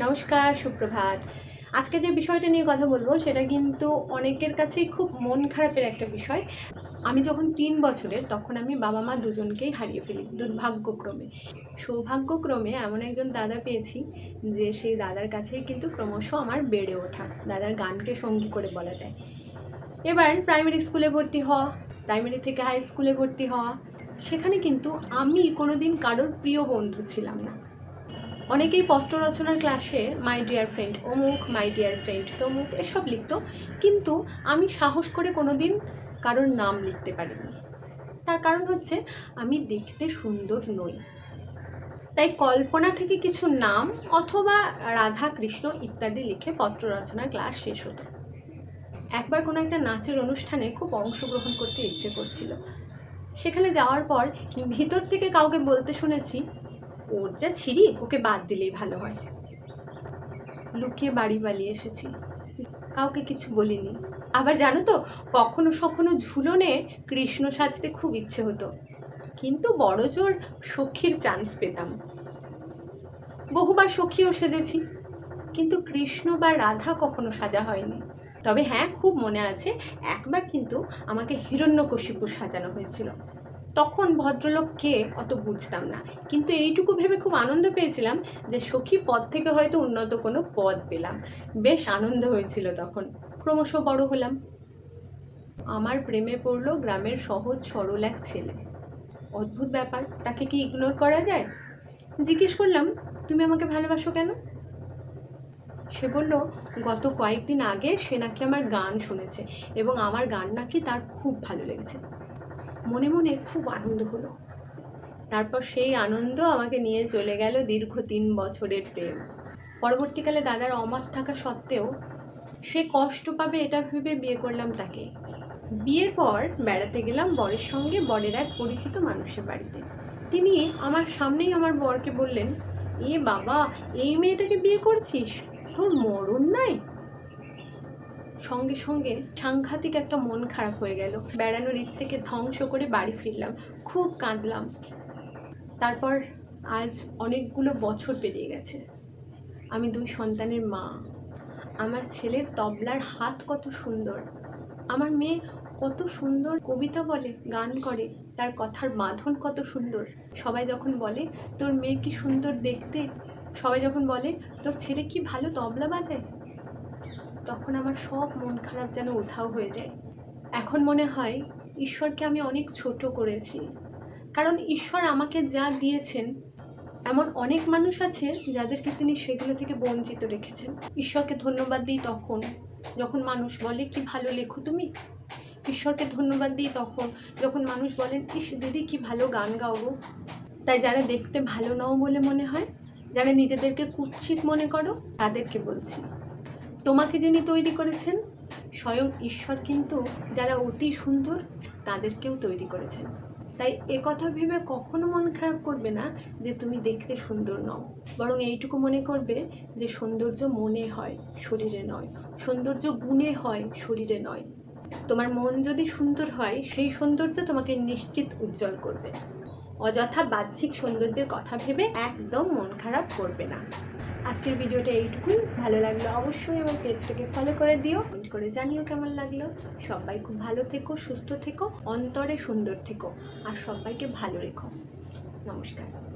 নমস্কার, সুপ্রভাত। আজকে যে বিষয়টা নিয়ে কথা বলব, সেটা কিন্তু অনেকের কাছেই খুব মন খারাপের একটা বিষয়। আমি যখন তিন বছরের, তখন আমি বাবা মা দুজনকেই হারিয়ে ফেলি, দুর্ভাগ্যক্রমে। সৌভাগ্যক্রমে এমন একজন দাদা পেয়েছি, যে সেই দাদার কাছেই কিন্তু ক্রমশ আমার বেড়ে ওঠা, দাদার গানকে সঙ্গী করে বলা যায়। এবার প্রাইমারি স্কুলে ভর্তি হওয়া প্রাইমারি থেকে হাই স্কুলে ভর্তি হওয়া, সেখানে কিন্তু আমি কোনোদিন কারোর প্রিয় বন্ধু ছিলাম না। অনেকেই পত্র রচনার ক্লাসে মাই ডিয়ার ফ্রেন্ড অমুক মাই ডিয়ার ফ্রেন্ড তমুক এসব লিখতো। কিন্তু আমি সাহস করে কোনোদিন কারোর নাম লিখতে পারিনি। তার কারণ হচ্ছে, আমি দেখতে সুন্দর নই। তাই কল্পনা থেকে কিছু নাম অথবা রাধা কৃষ্ণ ইত্যাদি লিখে পত্র রচনার ক্লাস শেষ হতো। একবার কোনো একটা নাচের অনুষ্ঠানে খুব অংশগ্রহণ করতে ইচ্ছে করছিল। সেখানে যাওয়ার পর ভিতর থেকে কাউকে বলতে শুনেছি ওর যা ছিঁড়ি ওকে বাদ দিলেই ভালো হয়। লুকিয়ে বাড়ি পালিয়ে এসেছি। কাউকে কিছু বলিনি। আবার জানো তো, কখনো সখনো ঝুলনে কৃষ্ণ সাজতে খুব ইচ্ছে হতো। কিন্তু বড় জোর সখীর চান্স পেতাম। বহুবার সখীও সেজেছি। কিন্তু কৃষ্ণ বা রাধা কখনো সাজা হয়নি। তবে হ্যাঁ খুব মনে আছে, একবার কিন্তু আমাকে হিরণ্যকশিপুর সাজানো হয়েছিল। তখন ভদ্রলোক কে অত বুঝতাম না। কিন্তু এইটুকু ভেবে খুব আনন্দ পেয়েছিলাম যে সখী পদ থেকে হয়তো উন্নত কোনো পদ পেলাম। বেশ আনন্দ হয়েছিল তখন। ক্রমশ বড় হলাম। আমার প্রেমে পড়ল গ্রামের সহজ সরল এক ছেলে। অদ্ভুত ব্যাপার, তাকে কি ইগনোর করা যায়? জিজ্ঞেস করলাম, তুমি আমাকে ভালোবাসো কেন? সে বলল, গত কয়েকদিন আগে সে নাকি আমার গান শুনেছে এবং আমার গান নাকি তার খুব ভালো লেগেছে। মনে মনে খুব আনন্দ হলো। তারপর সেই আনন্দ আমাকে নিয়ে চলে গেল দীর্ঘ তিন বছরের প্রেম। পরবর্তীকালে দাদার অমত থাকা সত্ত্বেও সে কষ্ট পাবে এটা ভেবে বিয়ে করলাম তাকে। বিয়ের পর বেড়াতে গেলাম বরের সঙ্গে বরের এক পরিচিত মানুষের বাড়িতে। তিনি আমার সামনেই আমার বরকে বললেন, এ বাবা, এই মেয়েটাকে বিয়ে করছিস? তোর মরণ নাই? সঙ্গে সঙ্গে সাংঘাতিক একটা মন খারাপ হয়ে গেল। বেড়ানোর ইচ্ছেকে ধ্বংস করে বাড়ি ফিরলাম। খুব কাঁদলাম। তারপর আজ অনেকগুলো বছর পেরিয়ে গেছে। আমি দুই সন্তানের মা। আমার ছেলের তবলার হাত কত সুন্দর। আমার মেয়ে কত সুন্দর কবিতা বলে, গান করে, তার কথার মাধন কত সুন্দর। সবাই যখন বলে, তোর মেয়ে কি সুন্দর দেখতে? সবাই যখন বলে, তোর ছেলে কি ভালো তবলা বাজায়? তখন আমার সব মন খারাপ যেন উধাও হয়ে যায়। এখন মনে হয় ঈশ্বরকে আমি অনেক ছোট করেছি। কারণ ঈশ্বর আমাকে যা দিয়েছেন, এমন অনেক মানুষ আছে যাদেরকে তিনি সেগুলো থেকে বঞ্চিত রেখেছেন। ঈশ্বরকে ধন্যবাদ দিই তখন যখন মানুষ বলে, কি ভালো লেখো তুমি? ঈশ্বরকে ধন্যবাদ দিই তখন যখন মানুষ বলেন, ইস, দিদি, কি ভালো গান গাও তাই যারা দেখতে ভালো নাও বলে মনে হয়, যারা নিজেদেরকে কুৎসিত মনে করো, তাদেরকে বলছি। তোমাকে যিনি তৈরি করেছেন, স্বয়ং ঈশ্বর কিন্তু যারা অতি সুন্দর, তাদেরকেও তৈরি করেছেন। তাই কথা ভেবে কখনো মন খারাপ করবে না যে তুমি দেখতে সুন্দর নও। বরং এইটুকু মনে করবে যে সৌন্দর্য মনে হয়, শরীরে নয়। সৌন্দর্য গুণে হয়, শরীরে নয়। তোমার মন যদি সুন্দর হয়, সেই সৌন্দর্য তোমাকে নিশ্চিত উজ্জ্বল করবে। অযথা বাহ্যিক সৌন্দর্যের কথা ভেবে একদম মন খারাপ করবে না। আজকের ভিডিওটা এইটুকুই। ভালো লাগল অবশ্যই আমার পেজটাকে ফলো করে দিও। কমেন্ট করে জানিও কেমন লাগল। সবাই খুব ভালো থেকো, সুস্থ থেকো, অন্তরে সুন্দর থেকো, আর সবাইকে ভালো রেখো। নমস্কার।